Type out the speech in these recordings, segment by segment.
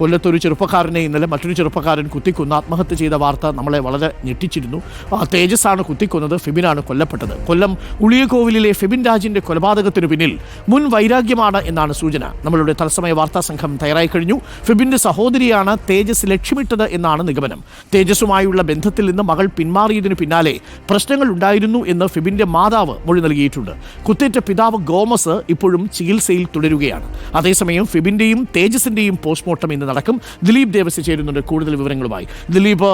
കൊല്ലത്തൊരു ചെറുപ്പക്കാരനെ ഇന്നലെ മറ്റൊരു ചെറുപ്പക്കാരൻ കുത്തിക്കൊന്ന്. ആത്മഹത്യ ചെയ്ത വാർത്ത നമ്മളെ വളരെ ഞെട്ടിച്ചിരുന്നു. ആ തേജസ് ആണ് കുത്തിക്കൊന്നത് ഫിബിനാണ് കൊല്ലപ്പെട്ടത്. കൊല്ലം ഉളിയകോവിലിലെ ഫിബിൻ രാജിന്റെ കൊലപാതകത്തിന് പിന്നിൽ മുൻ വൈരാഗ്യമാണ് എന്നാണ് സൂചന. നമ്മളുടെ തത്സമയ വാർത്താ സംഘം തയ്യാറായി കഴിഞ്ഞു. ഫിബിന്റെ സഹോദരിയാണ് തേജസ് ലക്ഷ്യമിട്ടത് എന്നാണ് നിഗമനം. തേജസ്സുമായുള്ള ബന്ധത്തിൽ നിന്ന് മകൾ പിന്മാറിയതിനു പിന്നാലെ പ്രശ്നങ്ങൾ ഉണ്ടായിരുന്നു എന്ന് ഫിബിന്റെ മാതാവ് മൊഴി നൽകിയിട്ടുണ്ട്. കുത്തേറ്റ പിതാവ് ഗോമസ് ഇപ്പോഴും ചികിത്സയിൽ തുടരുകയാണ്. അതേസമയം ഫിബിന്റെയും തേജസിന്റെയും പോസ്റ്റ്മോർട്ടം ഇന്ന് നടക്കും. ദിലീപ് ദേവസ് ചേരുന്നുണ്ട് കൂടുതൽ വിവരങ്ങളുമായി. Dileep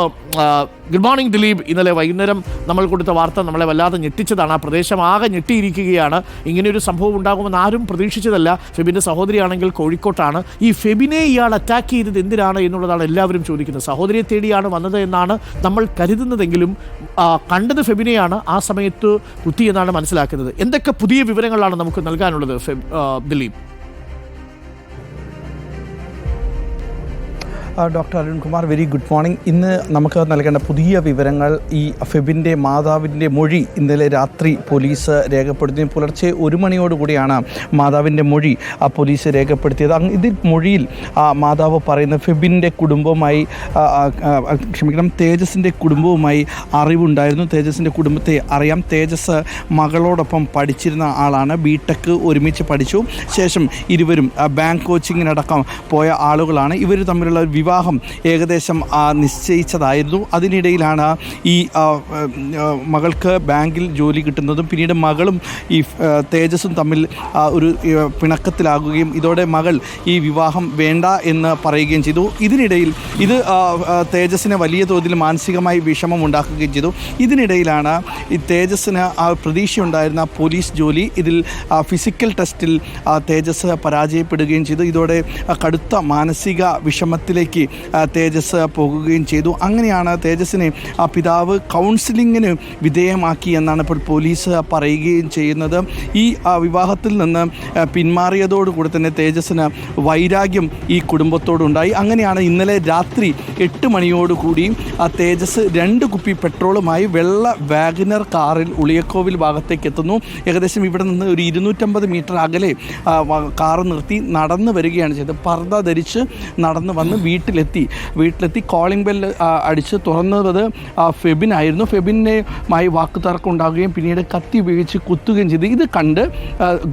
good morning Dileep. ഇന്നലെ വൈകുന്നേരം നമ്മൾ കൊടുത്ത വാർത്ത നമ്മളെ വല്ലാതെ ഞെട്ടിച്ചതാണ്. ആ പ്രദേശം ആകെ ഞെട്ടിയിരിക്കുകയാണ്. ഇങ്ങനെയൊരു സംഭവം ഉണ്ടാകുമെന്ന് ആരും പ്രതീക്ഷിച്ചതല്ല. ഫെബിന്റെ സഹോദരിയാണെങ്കിൽ കോഴിക്കോട്ടാണ്. ഈ ഫെബിനെ ഇയാൾ അറ്റാക്ക് ചെയ്തത് എന്തിനാണ് എന്നുള്ളതാണ് എല്ലാവരും ചോദിക്കുന്നത്. സഹോദരിയെ തേടിയാണ് വന്നത് എന്നാണ് നമ്മൾ കരുതുന്നതെങ്കിലും കണ്ടത് ഫെബിനെയാണ് ആ സമയത്ത് കുത്തിയെന്നാണ് മനസ്സിലാക്കുന്നത്. എന്തൊക്കെ പുതിയ വിവരങ്ങളാണ് നമുക്ക് നൽകാനുള്ളത് Dileep? Doctor Arunkumar very good morning ഇന്ന് നമുക്ക് നൽകേണ്ട പുതിയ വിവരങ്ങൾ ഈ ഫെബിന്റെ മാതാവിന്റെ മൊഴി ഇന്നലെ രാത്രി പോലീസ് രേഖപ്പെടുത്തി. പുലർച്ചെ ഒരു മണിയോടുകൂടിയാണ് മാതാവിന്റെ മൊഴി ആ പോലീസ് രേഖപ്പെടുത്തിയത്. ഇതിൽ മൊഴിയിൽ ആ മാതാവ് പറയുന്ന ഫെബിന്റെ കുടുംബവുമായി ക്ഷമിക്കണം തേജസിന്റെ കുടുംബവുമായി അറിവുണ്ടായിരുന്നു. തേജസിന്റെ കുടുംബത്തെ അറിയാം. തേജസ് മകളോടൊപ്പം പഠിച്ചിരുന്ന ആളാണ്. ബിടെക് ഒരുമിച്ച് പഠിച്ചു. ശേഷം ഇരുവരും ബാങ്ക് കോച്ചിങ്ങിനടക്കം പോയ ആളുകളാണ്. ഇവർ തമ്മിലുള്ള ഒരു വിവാഹം ഏകദേശം നിശ്ചയിച്ചതായിരുന്നു. അതിനിടയിലാണ് ഈ മകൾക്ക് ബാങ്കിൽ ജോലി കിട്ടുന്നതും പിന്നീട് മകളും ഈ തേജസ്സും തമ്മിൽ ഒരു പിണക്കത്തിലാകുകയും ഇതോടെ മകൾ ഈ വിവാഹം വേണ്ട എന്ന് പറയുകയും ചെയ്തു. ഇതിനിടയിൽ ഇത് തേജസ്സിന് വലിയ തോതിൽ മാനസികമായി വിഷമം ഉണ്ടാക്കുകയും ചെയ്തു. ഇതിനിടയിലാണ് ഈ തേജസ്സിന് ആ പ്രതീക്ഷയുണ്ടായിരുന്ന പോലീസ് ജോലി. ഇതിൽ ഫിസിക്കൽ ടെസ്റ്റിൽ തേജസ് പരാജയപ്പെടുകയും ചെയ്തു. ഇതോടെ കടുത്ത മാനസിക വിഷമത്തിലേക്ക് ആ, തേജസ് പോകുകയും ചെയ്തു. അങ്ങനെയാണ് തേജസ്സിനെ ആ പിതാവ് കൗൺസിലിങ്ങിന് വിധേയമാക്കി എന്നാണ് ഇപ്പോൾ പോലീസ് പറയുകയും ചെയ്യുന്നത്. ഈ വിവാഹത്തിൽ നിന്ന് പിന്മാറിയതോടുകൂടി തന്നെ തേജസ്സിന് വൈരാഗ്യം ഈ കുടുംബത്തോടുണ്ടായി. അങ്ങനെയാണ് ഇന്നലെ രാത്രി എട്ട് മണിയോടുകൂടി ആ തേജസ് രണ്ട് കുപ്പി പെട്രോളുമായി വെള്ള വാഗനർ കാറിൽ ഉളിയക്കോവിൽ ഭാഗത്തേക്ക് എത്തുന്നു. ഏകദേശം ഇവിടെ നിന്ന് ഒരു ഇരുന്നൂറ്റമ്പത് മീറ്റർ അകലെ കാർ നിർത്തി നടന്നു വരികയാണ് ചെയ്തത്. പർദ്ദ ധരിച്ച് നടന്നു വന്ന് വീട്ടിലെത്തി. വീട്ടിലെത്തി കോളിംഗ് ബെൽ അടിച്ച് തുറന്നത് ഫെബിനായിരുന്നു ഫെബിനുമായി വാക്കുതർക്കം ഉണ്ടാകുകയും പിന്നീട് കത്തി ഉപയോഗിച്ച് കുത്തുകയും ചെയ്തു. ഇത് കണ്ട്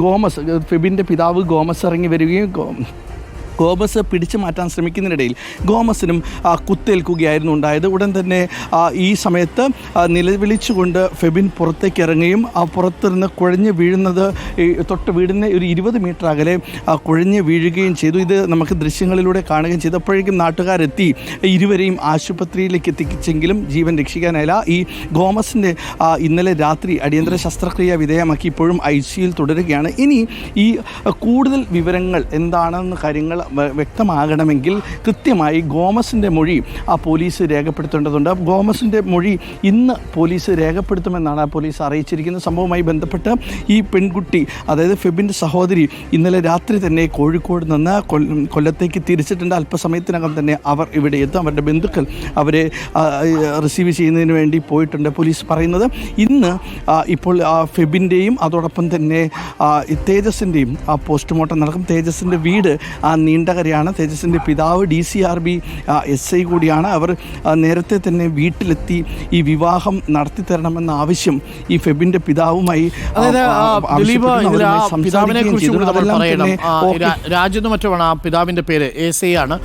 ഗോമസ് ഫെബിന്റെ പിതാവ് ഗോമസ് ഇറങ്ങി വരികയും ഗോമസ് പിടിച്ചു മാറ്റാൻ ശ്രമിക്കുന്നതിനിടയിൽ ഗോമസിനും കുത്തേൽക്കുകയായിരുന്നു ഉണ്ടായത്. ഉടൻ തന്നെ ഈ സമയത്ത് നിലവിളിച്ചുകൊണ്ട് ഫെബിൻ പുറത്തേക്ക് ഇറങ്ങുകയും പുറത്തിരുന്ന് കുഴഞ്ഞ് വീഴുന്നത് തൊട്ട് വീടിന് ഒരു ഇരുപത് മീറ്റർ അകലെ കുഴഞ്ഞ് വീഴുകയും ചെയ്തു. ഇത് നമുക്ക് ദൃശ്യങ്ങളിലൂടെ കാണുകയും ചെയ്തപ്പോഴേക്കും നാട്ടുകാരെത്തി ഇരുവരെയും ആശുപത്രിയിലേക്ക് എത്തിച്ചെങ്കിലും ജീവൻ രക്ഷിക്കാനായില്ല. ഈ ഗോമസിന്റെ ഇന്നലെ രാത്രി അടിയന്തര ശസ്ത്രക്രിയ വിധേയമാക്കി ഇപ്പോഴും ഐ സിയിൽ തുടരുകയാണ്. ഇനി ഈ കൂടുതൽ വിവരങ്ങൾ എന്താണെന്ന് കാര്യങ്ങൾ വ്യക്തമാകണമെങ്കിൽ കൃത്യമായി ഗോമസിന്റെ മൊഴി ആ പോലീസ് രേഖപ്പെടുത്തേണ്ടതുണ്ട്. ഗോമസിന്റെ മൊഴി ഇന്ന് പോലീസ് രേഖപ്പെടുത്തുമെന്നാണ് ആ പോലീസ് അറിയിച്ചിരിക്കുന്ന സംഭവവുമായി ബന്ധപ്പെട്ട് ഈ പെൺകുട്ടി അതായത് ഫെബിന്റെ സഹോദരി ഇന്നലെ രാത്രി തന്നെ കോഴിക്കോട് നിന്ന് കൊല്ലത്തേക്ക് തിരിച്ചിട്ടുണ്ട്. അല്പസമയത്തിനകം തന്നെ അവർ ഇവിടെ എത്തും. അവരുടെ ബന്ധുക്കൾ അവരെ റിസീവ് ചെയ്യുന്നതിന് വേണ്ടി പോയിട്ടുണ്ട് പോലീസ് പറയുന്നത്. ഇന്ന് ഇപ്പോൾ ഫെബിന്റെയും അതോടൊപ്പം തന്നെ തേജസിന്റെയും ആ പോസ്റ്റ്മോർട്ടം നടക്കും. തേജസിന്റെ വീട് ആ നീണ്ടകരയാണ് തേജസിന്റെ പിതാവ് D C R B S I കൂടിയാണ് അവർ നേരത്തെ തന്നെ വീട്ടിലെത്തി ഈ വിവാഹം നടത്തി തരണമെന്ന ആവശ്യം ഈ ഫെബിന്റെ പിതാവുമായി ആ, അതായത് ആ, ആ, ദിലീപ് ആവശ്യപ്പെട്ടു. ഇതിൽ ആ അവരുമായി പിതാവിനെ സംസാരിക്കുകയും കുറിച്ച് ചെയ്തു. കൂടി നമ്മൾ അതെല്ലാം പറയണം തന്നെ ആ, ഓക്കെ. രാ- രാജെന്ന് മറ്റുമാണ് ആ പിതാവിന്റെ പേര് എസ് ഐ ആണ്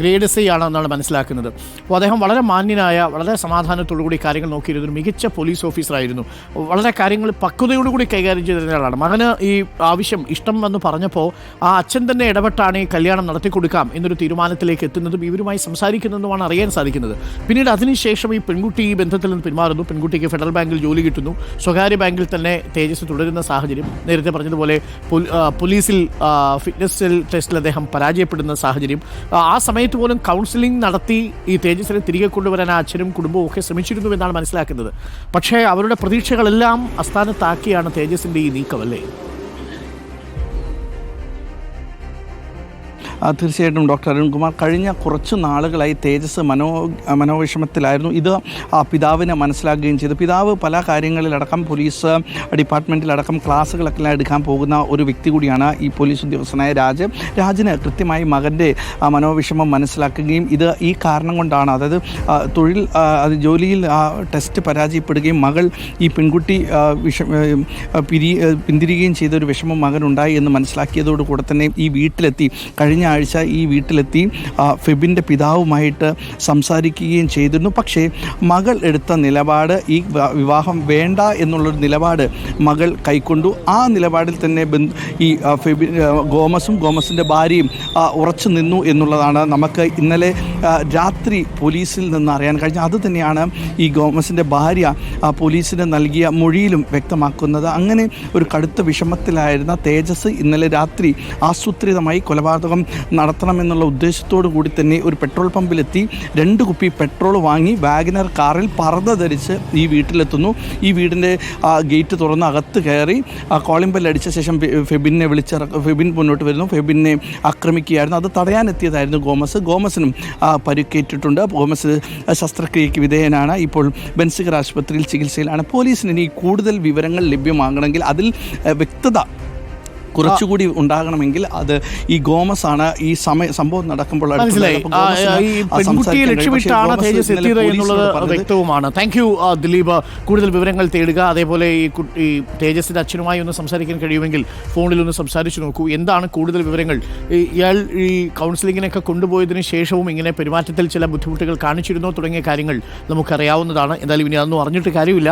ഗ്രേഡ് സി ഐ ആണ് എന്നാണ് മനസ്സിലാക്കുന്നത്. അപ്പോൾ അദ്ദേഹം വളരെ മാന്യനായ വളരെ സമാധാനത്തോടു കൂടി കാര്യങ്ങൾ നോക്കിയിരുന്ന ഒരു മികച്ച പോലീസ് ഓഫീസറായിരുന്നു വളരെ കാര്യങ്ങൾ പക്വതയോടുകൂടി കൈകാര്യം ചെയ്തിരുന്ന ആളാണ് മകന് ഈ ആവശ്യം ഇഷ്ടം എന്ന് പറഞ്ഞപ്പോൾ ആ അച്ഛൻ തന്നെ ഇടപെട്ടാണ് ഈ കല്യാണം നടത്തി കൊടുക്കാം എന്നൊരു തീരുമാനത്തിലേക്ക് എത്തുന്നതും ഇവരുമായി സംസാരിക്കുന്നതുമാണ് അറിയാൻ സാധിക്കുന്നത്. പിന്നീട് അതിനുശേഷം ഈ പെൺകുട്ടി ഈ ബന്ധത്തിൽ നിന്ന് പിന്മാറുന്നു. പെൺകുട്ടിക്ക് ഫെഡറൽ ബാങ്കിൽ ജോലി കിട്ടുന്നു. സ്വകാര്യ ബാങ്കിൽ തന്നെ തേജസ് തുടരുന്ന സാഹചര്യം നേരത്തെ പറഞ്ഞതുപോലെ പോലീസിൽ ഫിറ്റ്നസ് ടെസ്റ്റിൽ അദ്ദേഹം പരാജയപ്പെടുന്ന സാഹചര്യം. ആ, സമയത്ത് പോലും കൗൺസിലിംഗ് നടത്തി ഈ തേജസ്സിനെ തിരികെ കൊണ്ടുവരാൻ അച്ഛനും കുടുംബവും ഒക്കെ ശ്രമിച്ചിരുന്നു എന്നാണ് മനസ്സിലാക്കുന്നത്. പക്ഷേ അവരുടെ പ്രതീക്ഷകളെല്ലാം അസ്ഥാനത്താക്കിയാണ് തേജസ്സിന്റെ ഈ നീക്കം അല്ലേ? തീർച്ചയായിട്ടും ഡോക്ടർ അരുൺകുമാർ കഴിഞ്ഞ കുറച്ച് നാളുകളായി തേജസ് മനോ മനോവിഷമത്തിലായിരുന്നു. ഇത് ആ പിതാവിനെ മനസ്സിലാക്കുകയും ചെയ്തു. പിതാവ് പല കാര്യങ്ങളിലടക്കം പോലീസ് ഡിപ്പാർട്ട്മെന്റിലടക്കം ക്ലാസ്സുകളൊക്കെ എടുക്കാൻ പോകുന്ന ഒരു വ്യക്തി കൂടിയാണ് ഈ പോലീസ് ഉദ്യോഗസ്ഥനായ രാജ്. രാജിന് കൃത്യമായി മകന്റെ മനോവിഷമം മനസ്സിലാക്കുകയും ഇത് ഈ കാരണം കൊണ്ടാണ് അതായത് തൊഴിൽ അത് ജോലിയിൽ ആ, ടെസ്റ്റ് പരാജയപ്പെടുകയും മകൾ ഈ പെൺകുട്ടി വിഷ പിരി പിന്തിരികയും പിന്തിരിയുകയും ചെയ്ത ഒരു വിഷമം മകനുണ്ടായി എന്ന് മനസ്സിലാക്കിയതോടുകൂടെ തന്നെ ഈ വീട്ടിലെത്തി. കഴിഞ്ഞ ആഴ്ച ഈ വീട്ടിലെത്തി ഫെബിന്റെ പിതാവുമായിട്ട് സംസാരിക്കുകയും ചെയ്തിരുന്നു. പക്ഷേ മകൾ എടുത്ത നിലപാട് ഈ വിവാഹം വേണ്ട എന്നുള്ളൊരു നിലപാട് മകൾ കൈക്കൊണ്ടു. ആ നിലപാടിൽ തന്നെ ഈ ഫെബി ഗോമസും ഗോമസിന്റെ ഭാര്യയും ഉറച്ചു നിന്നു എന്നുള്ളതാണ് നമുക്ക് ഇന്നലെ രാത്രി പോലീസിൽ നിന്ന് അറിയാൻ കഴിഞ്ഞ അതുതന്നെയാണ് ഈ ഗോമസിന്റെ ഭാര്യ പോലീസിന് നൽകിയ മൊഴിയിലും വ്യക്തമാക്കുന്നത്. അങ്ങനെ ഒരു കടുത്ത വിഷമത്തിലായിരുന്ന തേജസ് ഇന്നലെ രാത്രി ആസൂത്രിതമായി കൊലപാതകം നടത്തണമെന്നുള്ള ഉദ്ദേശത്തോടു കൂടി തന്നെ ഒരു പെട്രോൾ പമ്പിലെത്തി രണ്ട് കുപ്പി പെട്രോൾ വാങ്ങി വാഗനർ കാറിൽ പറന്ന് ധരിച്ച് ഈ വീട്ടിലെത്തുന്നു. ഈ വീടിന്റെ ഗേറ്റ് തുറന്ന് അകത്ത് കയറി കോളിംഗ് ബെല്ല് അടിച്ച ശേഷം ഫെബിനെ വിളിച്ച ഫെബിൻ മുന്നോട്ട് വരുന്നു. ഫെബിനെ ആക്രമിക്കുകയായിരുന്നു. അത് തടയാനെത്തിയതായിരുന്നു ഗോമസ്. ഗോമസിനും പരിക്കേറ്റിട്ടുണ്ട്. ഗോമസ് ശസ്ത്രക്രിയയ്ക്ക് വിധേയനാണ്. ഇപ്പോൾ ബെൻസിഗർ ആശുപത്രിയിൽ ചികിത്സയിലാണ്. പോലീസിന് ഇനി കൂടുതൽ വിവരങ്ങൾ ലഭ്യമാകണമെങ്കിൽ അതിൽ വ്യക്തത കുറച്ചുകൂടി ഉണ്ടാകണമെങ്കിൽ അത് ഈ ഗോമസ് ആണ് ഈ സമയ സംഭവം നടക്കുമ്പോൾ പെൺകുട്ടിയെ ലക്ഷ്യമിട്ടാണ് തേജസ് എത്തിയത് എന്നുള്ളത് വ്യക്തവുമാണ്. Thank you Dileep. കൂടുതൽ വിവരങ്ങൾ തേടുക. അതേപോലെ ഈ കുട്ടി ഈ തേജസിന്റെ അച്ഛനുമായി ഒന്ന് സംസാരിക്കാൻ കഴിയുമെങ്കിൽ ഫോണിൽ ഒന്ന് സംസാരിച്ചു നോക്കൂ. എന്താണ് കൂടുതൽ വിവരങ്ങൾ? ഇയാൾ ഈ കൗൺസിലിങ്ങിനൊക്കെ കൊണ്ടുപോയതിന് ശേഷവും ഇങ്ങനെ പെരുമാറ്റത്തിൽ ചില ബുദ്ധിമുട്ടുകൾ കാണിച്ചിരുന്നോ തുടങ്ങിയ കാര്യങ്ങൾ നമുക്കറിയാവുന്നതാണ്. എന്തായാലും ഇനി അതൊന്നും അറിഞ്ഞിട്ട് കാര്യമില്ല.